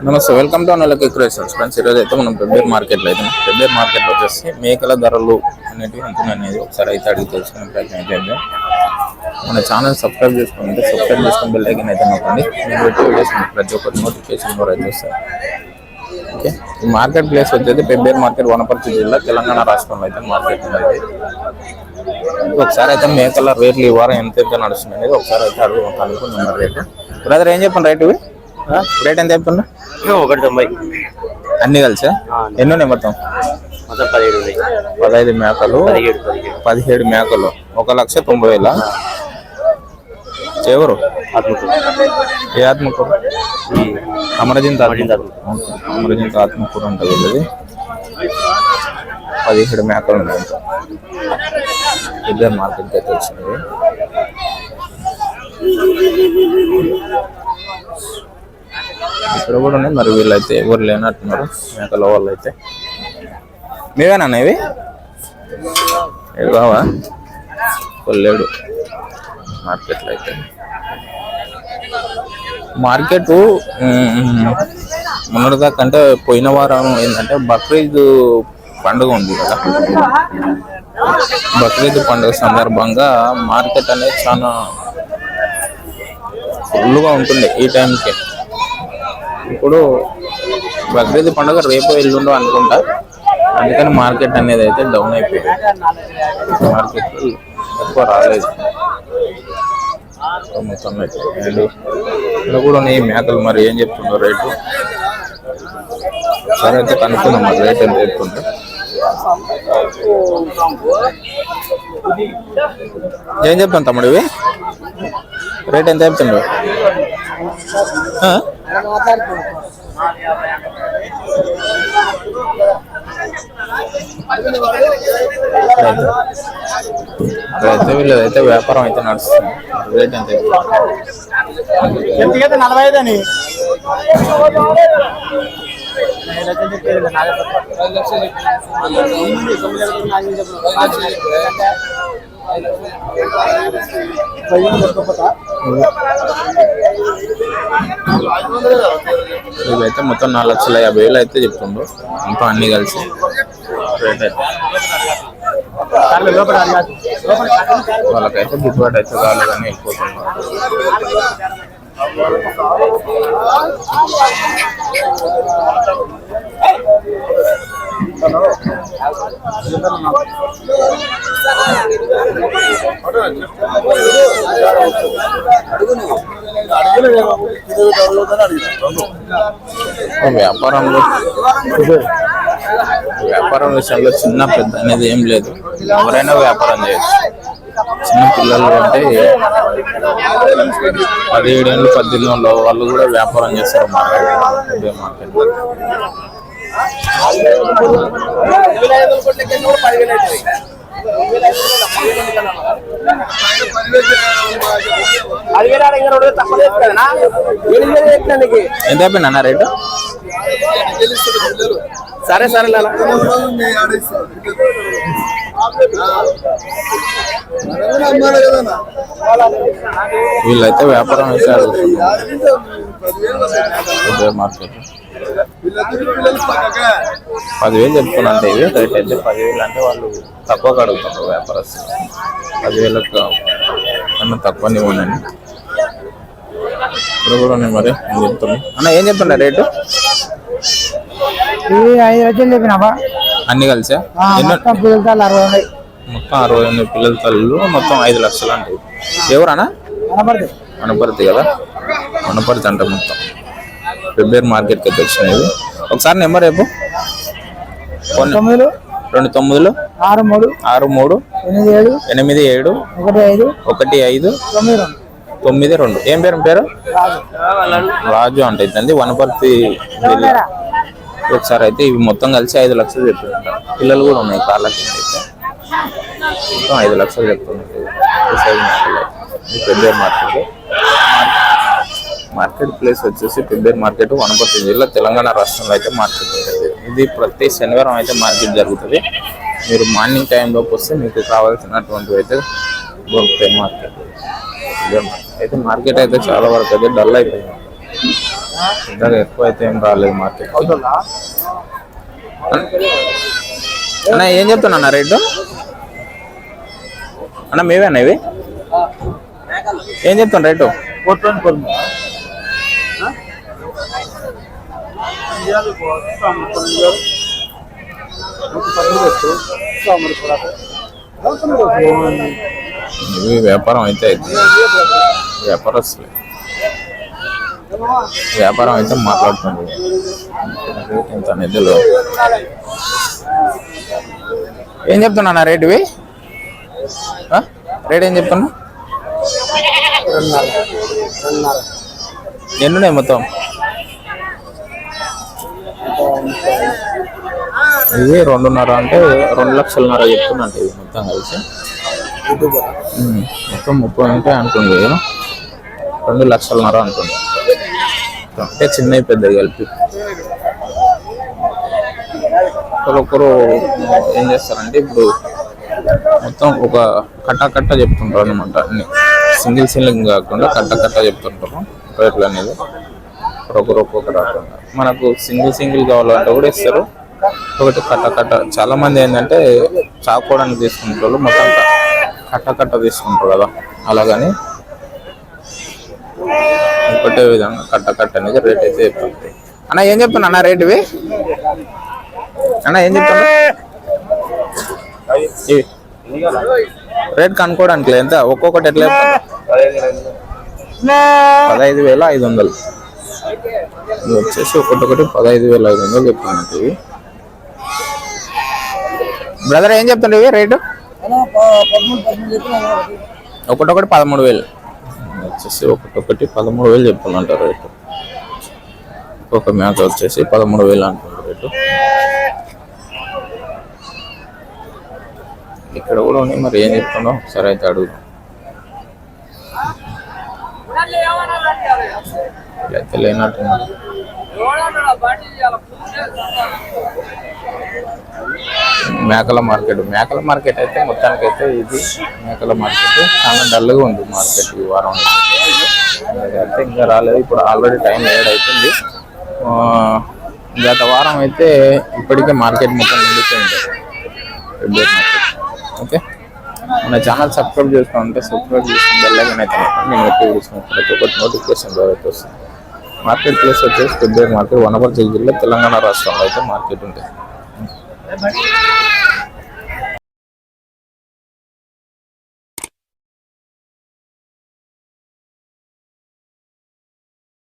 నమస్తే welcome to అనలకి creations friends ఈరోజు అయితే మనం పెబ్బేర్ మార్కెట్లో అయితే పెబ్బేర్ మార్కెట్లో వచ్చేసి మేకల ధరలు అనేటివి ఎంత అనేది ఒకసారి అయితే అడిగి తెలుసుకునే ప్రయత్నం అయితే మన ఛానల్ సబ్స్క్రైబ్ చేసుకోండి సబ్స్క్రైబ్ చేసుకుని బెల్ ఐకన్ అయితే నొక్కండి. నేను పెట్టి వీడియోస్ ప్రతి ఒక్కటి నోటిఫికేషన్ కూడా అయితే వస్తాయి. ఓకే? ఈ మార్కెట్ ప్లేస్ వచ్చేది పెబ్బేర్ మార్కెట్ వనపర్తి జిల్లా తెలంగాణ రాష్ట్రంలో అయితే మార్కెట్ ఉంది ఒకసారి అయితే మేకల రేట్లు ఇవ్వాలి ఎంత ఎంత నడుస్తుంది అనేది ఒకసారి అయితే అడుగు కనుక్కుందాం రేటు. బ్రదర్ ఏం చెప్పండి రేటు ఇవి? రేట్ ఎంత చెప్తున్నా? ఒకటి తొంభై. అన్ని కలిసా? ఎన్ని ఉన్నాయి మొత్తం? మొత్తం పదిహేడు పదహైదు మేకలు. పదిహేడు మేకలు. ఒక లక్ష తొంభై వేల. ఎవరు? ఆత్మకు ఏ ఆత్మకూరు? అమరజింత ఆత్మకూరు. అమరజింత ఆత్మకూరు. ఉంటుంది వీళ్ళది. పదిహేడు మేకలు ఉన్నాయి ఇద్దరు మార్కెట్కి అయితే ఇక్కడ కూడా ఉన్నాయి. మరి వీళ్ళైతే ఎవరు లేనట్టున్నారు. మేకల వాళ్ళు అయితే మీవేనా ఇవి? బావా కొల్లేడు మార్కెట్లో అయితే. మార్కెట్ మొన్నటిదాకా అంటే పోయిన వారం ఏంటంటే బక్రీద్ పండుగ ఉంది కదా. బక్రీద్ పండుగ సందర్భంగా మార్కెట్ అనేది చాలా ఫుల్గా ఉంటుంది ఈ టైంకి. ఇప్పుడు బక్రీద్ పండుగ రేపు ఎల్లుండో అనుకుంటా. అందుకని మార్కెట్ అనేది అయితే డౌన్ అయిపోయింది. మార్కెట్ ఎక్కువ రాలేదు. మొత్తం అయితే అండ్ ఇక్కడ కూడా ఉన్నాయి మేకలు. మరి ఏం చెప్తుందో రేటు? సరే అయితే కనుక్కుందాం మరి రేట్ ఎంత చెప్తుంటే. ఏం చెప్తాను తమ్ముడు ఇవి? రేట్ ఎంత చెప్తుండ్రు ఆ? అయితే వీళ్ళదైతే వ్యాపారం అయితే నడుస్తుంది రేట్ ఎంత చెప్తున్నారు? నలభై ఐదు అని ఇవైతే మొత్తం నాలుగు లక్షల యాభై వేలు అయితే చెప్తుండ్రు. ఇంకా అన్ని కలిసి. వాళ్ళకైతే గిట్టుబాటు అయితే కాలేదని వెళ్ళిపోతున్నారు. వ్యాపారంలో వ్యాపారం విషయంలో చిన్న పెద్ద అనేది ఏం లేదు. ఎవరైనా వ్యాపారం చేయొచ్చు. చిన్న పిల్లలు అంటే పదిహేడేళ్ళు పద్దెనిమిది వాళ్ళు కూడా వ్యాపారం చేస్తారు మార్కెట్ ఇదే మార్కెట్ ఎంత అయిపోయింది అన్న రేటు సరే సరే లాలా. వీళ్ళైతే వ్యాపారం అయితే అడుగుతున్నారు మార్కెట్ పదివేలు చెప్తున్నంటే ఇవి రేట్ అయితే పదివేలు అంటే వాళ్ళు తక్కువ అడుగుతున్నారు వ్యాపారస్తులు. పదివేలకు కన్నా తక్కువ ఇవ్వండి ఇప్పుడు కూడా ఉన్నాయి మరి నేను చెప్తున్నా అన్న ఏం చెప్తున్నా రేటు? ఐదు లక్షలు చెప్పినావా? అన్ని కలిసా? అరవై ఉన్నాయి. మొత్తం అరవై ఎనిమిది పిల్లల తల్లు మొత్తం ఐదు లక్షలు అంటే ఎవరన్నా? వనపర్తి కదా? వనపర్తి అంట మొత్తం. ఫిబ్రవరి మార్కెట్కి అయితే వచ్చినాయి. ఒకసారి నెంబర్ రేపు రెండు తొమ్మిదిలు. ఆరు మూడు. ఆరు మూడు. ఎనిమిది ఏడు. ఎనిమిది ఏడు. ఒకటి ఐదు. ఒకటి ఐదు. తొమ్మిది రెండు. తొమ్మిది రెండు. ఏం పేరు? పేరు? రాజు. అంటే ఇదండి. వనపర్తి ఒకసారి అయితే ఇవి మొత్తం కలిసి ఐదు లక్షలు చెప్తున్నారు పిల్లలు కూడా ఉన్నాయి కాళ్ళ కింద అయితే మొత్తం ఐదు లక్షలు చెప్తున్నారు పెద్దేరు మార్కెట్ మార్కెట్ ప్లేస్ వచ్చేసి పెద్దేరు మార్కెట్ వనపర్తి జిల్లా తెలంగాణ రాష్ట్రంలో అయితే మార్కెట్ ఉంటుంది. ఇది ప్రతి శనివారం అయితే మార్కెట్ జరుగుతుంది. మీరు మార్నింగ్ టైంలోకి వస్తే మీకు కావాల్సినటువంటివి అయితే దొరుకుతాయి మార్కెట్. అయితే మార్కెట్ అయితే చాలా వరకు అయితే డల్ అయిపోయింది. పెద్దగా ఎక్కువ అయితే ఏం రాలేదు మార్కెట్. అన్న ఏం చెప్తున్నా రేటు? అన్న మేవేనా ఇవి? ఏం చెప్తాను రేటు? ఇవి వ్యాపారం అయితే అవుతుంది వ్యాపారస్తులు. వ్యాపారం అయితే మాట్లాడుతుంది. రేట్ ఎంత నిధులు ఏం చెప్తున్నా రేటువి రేట్ ఏం చెప్తున్నా? ఎన్ని ఉన్నాయి మొత్తం? ఇది రెండున్నర అంటే రెండు లక్షలన్నర చెప్తున్నట్టు ఇది మొత్తం కలిసి. మొత్తం ముప్పై ఉంటాయి అంటుంది రెండు లక్షలన్నర అంటుంది అంటే చిన్నవి పెద్దవి కలిపి. ఒకరొకరు ఏం చేస్తారంటే ఇప్పుడు మొత్తం ఒక కట్ట కట్ట చెప్తుంటారు అనమాట అన్ని. సింగిల్ సింగిల్ కాకుండా కట్ట కట్ట చెప్తుంటారు రేట్లు అనేది. ఒకరొకరు ఒక్కొక్క రాకుండా. మనకు సింగిల్ సింగిల్ కావాలంటే కూడా ఇస్తారు. ఒకటి కట్ట కట్ట. చాలా మంది ఏంటంటే చాకోవడానికి తీసుకుంటారు. మొత్తం క- కట్ట కట్ట తీసుకుంటారు కదా. అలాగని ఒకటే విధంగా కట్ట కట్ట అనేది రేట్ అయితే చెప్తుంది అన్న ఏం చెప్తున్నా అన్న రేటువి? అన్న ఏం చెప్తున్నా? రేట్ కనుక్కోవడానికి. ఎంత? ఒక్కొక్కటి ఎట్లా పదహైదు వేల ఐదు వందలు. వచ్చేసి ఒక్కొక్కటి పదహైదు వేల ఐదు వందలు చెప్తున్నట్టు ఇవి బ్రదర్ ఏం చెప్తుండే ఇవి రేటు? ఒకటొకటి పదమూడు వేలు. వచ్చేసి ఒకటొకటి పదమూడు వేలు చెప్తున్నట్టు రేటు. ఒక మేక వచ్చేసి పదమూడు వేలు అంటున్నారు రేటు. ఇక్కడ కూడా ఉన్నాయి. మరి ఏం చెప్తున్నావు? సరే అయితే అడుగు. అయితే లేనట్టు మేకల మార్కెట్. మేకల మార్కెట్ అయితే మొత్తానికి అయితే ఇది మేకల మార్కెట్. చాలా డల్గా ఉంది మార్కెట్ ఈ వారం. అయితే ఇంకా రాలేదు. ఇప్పుడు ఆల్రెడీ టైం ఏడు అవుతుంది. గత వారం అయితే ఇప్పటికే మార్కెట్ మొత్తం నిండిపోయింది. ఓకే? మన ఛానల్ సబ్స్క్రైబ్ చేసుకుంటే సబ్స్క్రైబ్ చేసుకుని బెల్లైకన్ అయితే నేను ఎప్పుడు చూసిన ఒకటి నోటిఫికేషన్ ద్వారా అయితే వస్తుంది. మార్కెట్ ప్లేస్ వచ్చేసి పెద్ద మార్కెట్ వనపర్తి జిల్లా తెలంగాణ రాష్ట్రంలో అయితే మార్కెట్ ఉంటుంది.